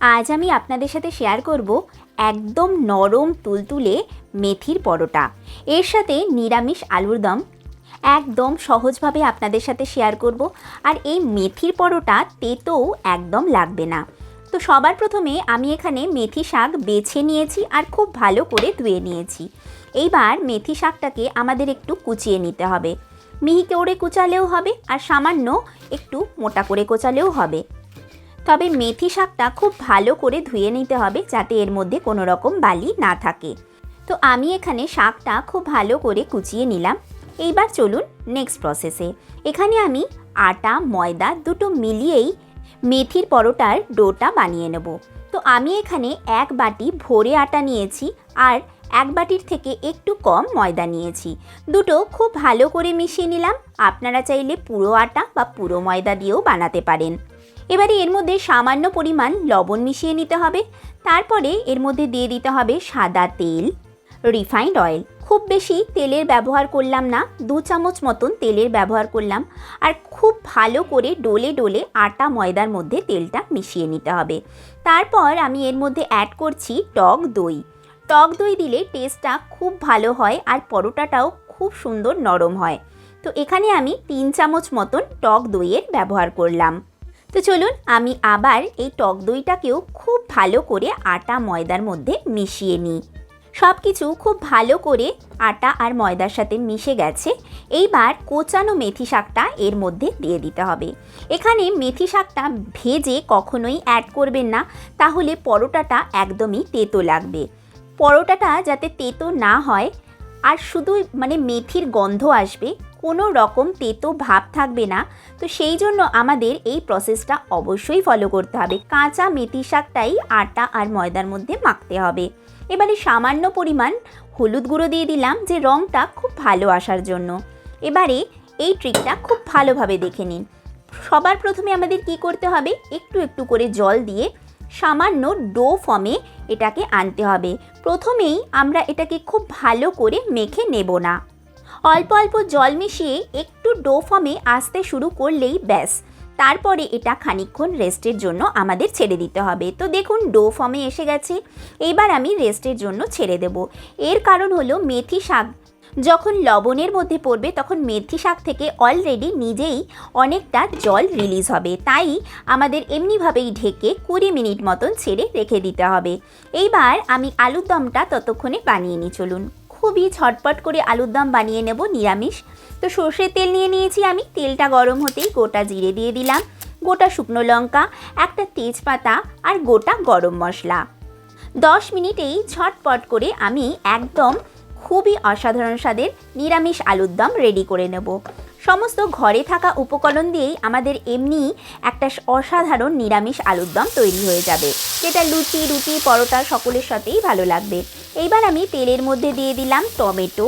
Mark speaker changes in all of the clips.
Speaker 1: আজ আমি আপনাদের সাথে শেয়ার করব একদম নরম তুলতুলে মেথির পরোটা। এর সাথে নিরামিষ আলুর দম। একদম সহজভাবে আপনাদের সাথে শেয়ার করব। আর এই মেথির পরোটা তেতেও একদম লাগবে না। তো সবার প্রথমে আমি এখানে মেথি শাক বেছে নিয়েছি আর খুব ভালো করে ধুয়ে নিয়েছি। এইবার মেথি শাকটাকে আমাদের একটু কুচিয়ে নিতে হবে। মিহি করে কুচালেও হবে আর সামান্য একটু মোটা করে কোচালেও হবে। তবে মেথি শাকটা খুব ভালো করে ধুয়ে নিতে হবে যাতে এর মধ্যে কোনো রকম বালি না থাকে। তো আমি এখানে শাকটা খুব ভালো করে কুচিয়ে নিলাম। এইবার চলুন নেক্সট প্রসেসে এখানে আমি আটা, ময়দা দুটো মিলিয়েই মেথির পরোটার ডোটা বানিয়ে নেব। তো আমি এখানে এক বাটি ভরে আটা নিয়েছি আর এক বাটির থেকে একটু কম ময়দা নিয়েছি। দুটো খুব ভালো করে মিশিয়ে নিলাম। আপনারা চাইলে পুরো আটা বা পুরো ময়দা দিয়েও বানাতে পারেন। এবারে এর মধ্যে সামান্য পরিমাণ লবণ মিশিয়ে নিতে হবে। তারপরে এর মধ্যে দিয়ে দিতে হবে সাদা তেল রিফাইন্ড অয়েল খুব বেশি তেলের ব্যবহার করলাম না, দু চামচ মতন তেলের ব্যবহার করলাম। আর খুব ভালো করে ডোলে ডোলে আটা ময়দার মধ্যে তেলটা মিশিয়ে নিতে হবে। তারপর আমি এর মধ্যে অ্যাড করছি টক দই। টক দই দিলে টেস্টটা খুব ভালো হয় আর পরোটাটাও খুব সুন্দর নরম হয়। তো এখানে আমি তিন চামচ মতন টক দইয়ের ব্যবহার করলাম। তো চলুন আমি আবার এই টক দইটাকেও খুব ভালো করে আটা ময়দার মধ্যে মিশিয়ে নিই। সব কিছু খুব ভালো করে আটা আর ময়দার সাথে মিশে গেছে। এইবার কোচানো মেথি শাকটা এর মধ্যে দিয়ে দিতে হবে। এখানে মেথি শাকটা ভেজে কখনোই অ্যাড করবেন না, তাহলে পরোটাটা একদমই তেতো লাগবে। পরোটাটা যাতে তেতো না হয়, আর শুধু মানে মেথির গন্ধ আসবে কোনো রকম তেতো ভাব থাকবে না। তো সেই জন্য আমাদের এই প্রসেসটা অবশ্যই ফলো করতে হবে। কাঁচা মেথি শাকটাই আটা আর ময়দার মধ্যে মাখতে হবে। এবারে সামান্য পরিমাণ হলুদ গুঁড়ো দিয়ে দিলাম যে রঙটা খুব ভালো আসার জন্য। এবারে এই ট্রিকটা খুব ভালোভাবে দেখে নিন। সবার প্রথমে আমাদের কি করতে হবে? একটু একটু করে জল দিয়ে সামান্য ডো ফর্মে এটাকে আনতে হবে। প্রথমেই আমরা এটাকে খুব ভালো করে মেখে নেব না। অল্প অল্প জল মিশিয়ে একটু ডো ফর্মে আসতে শুরু করলেই ব্যাস। তারপরে এটা খানিক্ষণ রেস্টের জন্য আমাদের ছেড়ে দিতে হবে। তো দেখুন, ডো ফর্মে এসে গেছে। এবার আমি রেস্টের জন্য ছেড়ে দেব। এর কারণ হলো মেথি শাক। যখন লবণের মধ্যে পড়বে, তখন মেথি শাক থেকে অলরেডি নিজেই অনেকটা জল রিলিজ হবে। তাই আমাদের এমনিভাবেই ঢেকে কুড়ি মিনিট মতন ছেড়ে রেখে দিতে হবে। এইবার আমি আলুর দমটা ততক্ষণে বানিয়ে নিই, চলুন। খুবই ছটপট করে আলুর দম বানিয়ে নেব, নিরামিষ। তো সর্ষের তেল নিয়ে নিয়েছি আমি, তেলটা গরম হতেই গোটা জিরে দিয়ে দিলাম। গোটা শুকনো লঙ্কা, একটা তেজপাতা আর গোটা গরম মশলা। দশ মিনিটেই ছটপট করে আমি একদম খুবই অসাধারণ স্বাদের নিরামিষ আলুর দম রেডি করে নেব। সমস্ত ঘরে থাকা উপকরণ দিয়েই আমাদের এমনি একটা অসাধারণ নিরামিষ আলুর দম তৈরি হয়ে যাবে। যেটা লুচি, রুটি, পরোটা সকলের সাথেই ভালো লাগবে। এইবার আমি তেলের মধ্যে দিয়ে দিলাম টমেটো,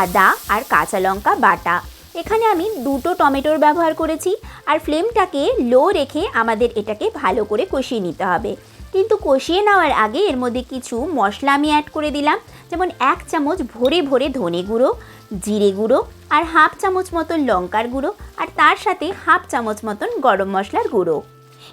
Speaker 1: আদা আর কাঁচা লঙ্কা বাটা। এখানে আমি দুটো টমেটোর ব্যবহার করেছি আর ফ্লেমটাকে লো রেখে আমাদের এটাকে ভালো করে কষিয়ে নিতে হবে। কিন্তু কষিয়ে নেওয়ার আগে এর মধ্যে কিছু মশলা আমি অ্যাড করে দিলাম। যেমন এক চামচ ভরে ভরে ধনে গুঁড়ো জিরে গুঁড়ো আর হাফ চামচ মতন লঙ্কার গুঁড়ো আর তার সাথে হাফ চামচ মতন গরম মশলার গুঁড়ো।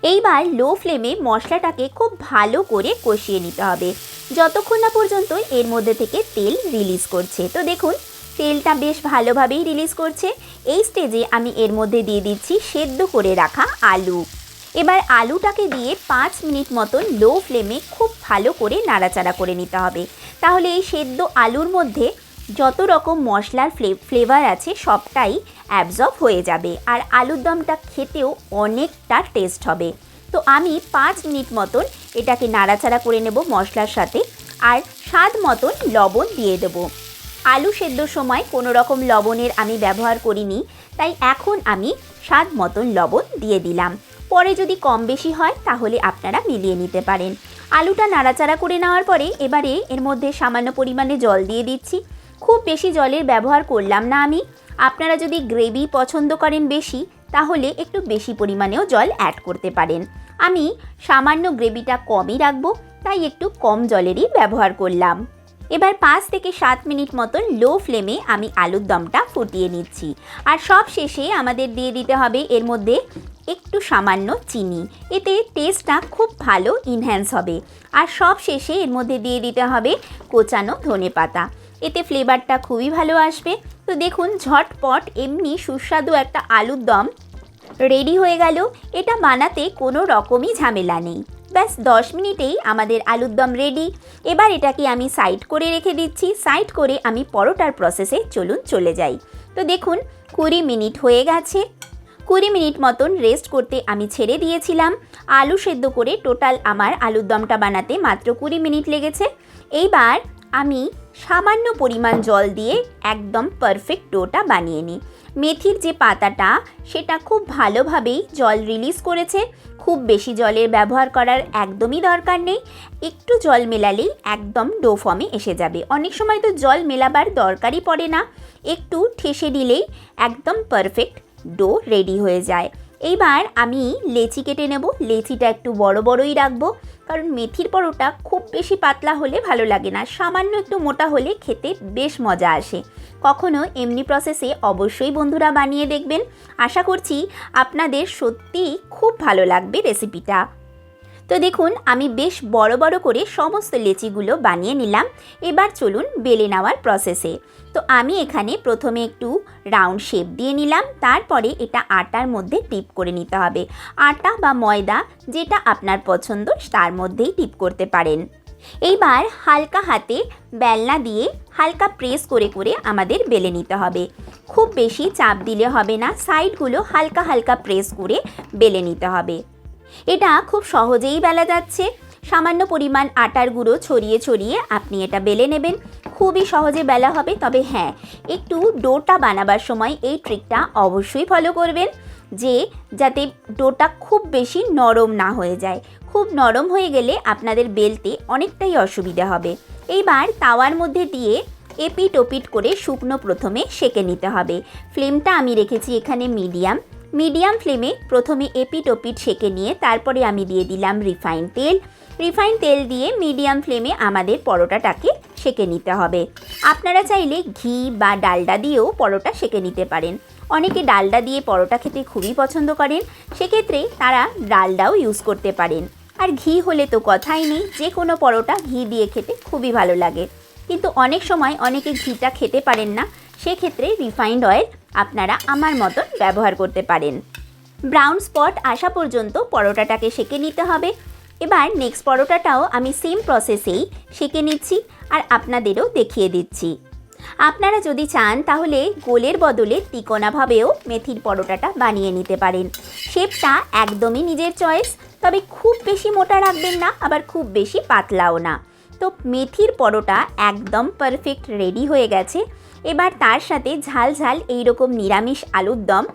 Speaker 1: এইবার লো ফ্লেমে মশলাটাকে খুব ভালো করে কষিয়ে নিতে হবে। যতক্ষণ না পর্যন্ত এর মধ্যে থেকে তেল রিলিজ করছে। তো দেখুন, তেলটা বেশ ভালোভাবেই রিলিজ করছে। এই স্টেজে আমি এর মধ্যে দিয়ে দিচ্ছি সেদ্ধ করে রাখা আলু। এবার আলুটাকে দিয়ে পাঁচ মিনিট মতন লো ফ্লেমে খুব ভালো করে নাড়াচাড়া করে নিতে হবে। তাহলে এই সেদ্ধ আলুর মধ্যে যত রকম মশলার ফ্লেভার আছে, সবটাই অ্যাবজর্ব হয়ে যাবে। আর আলুর দমটা খেতেও অনেকটা টেস্ট হবে। তো আমি পাঁচ মিনিট মতন এটাকে নাড়াচাড়া করে নেব মশলার সাথে। আর স্বাদ মতন লবণ দিয়ে দেব। আলু সেদ্ধর সময় কোনো রকম লবণের আমি ব্যবহার করিনি, তাই এখন আমি স্বাদ মতন লবণ দিয়ে দিলাম। পরে যদি কম বেশি হয়, তাহলে আপনারা মিলিয়ে নিতে পারেন। আলুটা নাড়াচাড়া করে নেওয়ার পরে এবারে এর মধ্যে সামান্য পরিমাণে জল দিয়ে দিচ্ছি। খুব বেশি জলের ব্যবহার করলাম না আমি। আপনারা যদি গ্রেভি পছন্দ করেন বেশি, তাহলে একটু বেশি পরিমাণেও জল অ্যাড করতে পারেন। আমি সামান্য গ্রেভিটা কমই রাখব, তাই একটু কম জলেরই ব্যবহার করলাম। এবার পাঁচ থেকে সাত মিনিট মতন লো ফ্লেমে আমি আলুর দমটা ফুটিয়ে নিচ্ছি। আর সব শেষে আমাদের দিয়ে দিতে হবে এর মধ্যে একটু সামান্য চিনি। এতে টেস্টটা খুব ভালো ইনহ্যান্স হবে। আর সব শেষে এর মধ্যে দিয়ে দিতে হবে কোচানো ধনে পাতা এতে ফ্লেভারটা খুবই ভালো আসবে। তো দেখুন, ঝটপট এমনি সুস্বাদু একটা আলুর দম রেডি হয়ে গেল। এটা বানাতে কোনো রকমই ঝামেলা নেই। ব্যাস, দশ মিনিটেই আমাদের আলুর দম রেডি এবার এটাকে আমি সাইড করে রেখে দিচ্ছি। সাইড করে আমি পরোটার প্রসেসে চলুন চলে যাই। তো দেখুন, কুড়ি মিনিট হয়ে গেছে। কুড়ি মিনিট মতন রেস্ট করতে আমি ছেড়ে দিয়েছিলাম। আলু সেদ্ধ করে টোটাল আমার আলুর দমটা বানাতে মাত্র কুড়ি মিনিট লেগেছে। এইবার আমি সামান্য পরিমাণ জল দিয়ে একদম পারফেক্ট ডোটা বানিয়ে নিই মেথির যে পাতাটা, সেটা খুব ভালোভাবেই জল রিলিজ করেছে। খুব বেশি জলের ব্যবহার করার একদমই দরকার নেই। একটু জল মেলালেই একদম ডো ফর্মে এসে যাবে। অনেক সময় তো জল মেলাবার দরকারই পড়ে না। একটু ঠেসে দিলেই একদম পারফেক্ট ডো রেডি হয়ে যায়। এইবার আমি লেচি কেটে নেব। লেচিটা একটু বড় বড়ই রাখব, কারণ মেথির পরোটা খুব বেশি পাতলা হলে ভালো লাগে না। সামান্য একটু মোটা হলে খেতে বেশ মজা আসে। কখনো এমনি প্রসেসে অবশ্যই বন্ধুরা বানিয়ে দেখবেন। আশা করছি আপনাদের সত্যিই খুব ভালো লাগবে রেসিপিটা তো দেখুন, আমি বেশ বড় বড় করে সমস্ত লেচিগুলো বানিয়ে নিলাম। এবার চলুন বেলে নেওয়ার প্রসেসে তো আমি এখানে প্রথমে একটু রাউন্ড শেপ দিয়ে নিলাম, তারপরে এটা আটার মধ্যে টিপ করে নিতে হবে। আটা বা ময়দা যেটা আপনার পছন্দ, তার মধ্যেই টিপ করতে পারেন। এইবার হালকা হাতে বেলনা দিয়ে হালকা প্রেস করে করে আমাদের বেলে নিতে হবে। খুব বেশি চাপ দিলে হবে না সাইডগুলো হালকা হালকা প্রেস করে বেলে নিতে হবে। এটা খুব সহজেই বেলা যাচ্ছে। সামান্য পরিমাণ আটার গুঁড়ো ছড়িয়ে ছড়িয়ে আপনি এটা বেলে নেবেন। খুবই সহজে বেলা হবে, তবে হ্যাঁ একটু ডোটা বানাবার সময় এই ট্রিকটা অবশ্যই ফলো করবেন, যে যাতে ডোটা খুব বেশি নরম না হয়ে যায়। খুব নরম হয়ে গেলে আপনাদের বেলতে অনেকটাই অসুবিধা হবে। এইবার তাওয়ার মধ্যে দিয়ে এপিট ওপিট করে শুকনো প্রথমে সেকে নিতে হবে। ফ্লেমটা আমি রেখেছি এখানে মিডিয়াম। মিডিয়াম ফ্লেমে প্রথমে এপিট ওপিট সেকে নিয়ে তারপরে আমি দিয়ে দিলাম রিফাইন তেল। রিফাইন তেল দিয়ে মিডিয়াম ফ্লেমে আমাদের পরোটাটাকে সেকে নিতে হবে। আপনারা চাইলে ঘি বা ডালডা দিয়েও পরোটা সেকে নিতে পারেন। অনেকে ডালডা দিয়ে পরোটা খেতে খুবই পছন্দ করেন। সেক্ষেত্রে তারা ডালডাও ইউজ করতে পারেন। আর ঘি হলে তো কথাই নেই যে কোনো পরোটা ঘি দিয়ে খেতে খুবই ভালো লাগে। কিন্তু অনেক সময় অনেকে ঘিটা খেতে পারেন না সেক্ষেত্রে রিফাইন্ড অয়েল আপনারা আমার মতন ব্যবহার করতে পারেন। ব্রাউন স্পট আসা পর্যন্ত পরোটাটাকে সেকে নিতে হবে। এবার নেক্সট পরোটাটাও আমি সেম প্রসেসেই সেকে নিচ্ছি আর আপনাদেরও দেখিয়ে দিচ্ছি। আপনারা যদি চান তাহলে গোলের বদলে তিকোনাভাবেও মেথির পরোটাটা বানিয়ে নিতে পারেন। শেপটা একদমই নিজের চয়েস তবে খুব বেশি মোটা রাখবেন না, আবার খুব বেশি পাতলাও না। তো মেথির পরোটা একদম পারফেক্ট রেডি হয়ে গেছে। এবার তার সাথে ঝাল ঝাল এইরকম নিরামিষ আলুর দম।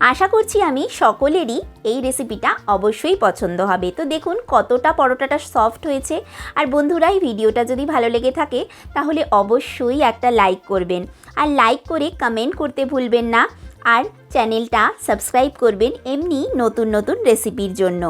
Speaker 1: আশা করছি আমি সকলেরই এই রেসিপিটা অবশ্যই পছন্দ হবে। তো দেখুন কতটা পরোটাটা সফট হয়েছে। আর বন্ধুরা, এই ভিডিওটা যদি ভালো লেগে থাকে, তাহলে অবশ্যই একটা লাইক করবেন। আর লাইক করে কমেন্ট করতে ভুলবেন না। আর চ্যানেলটা সাবস্ক্রাইব করবেন এমনি নতুন নতুন রেসিপির জন্য।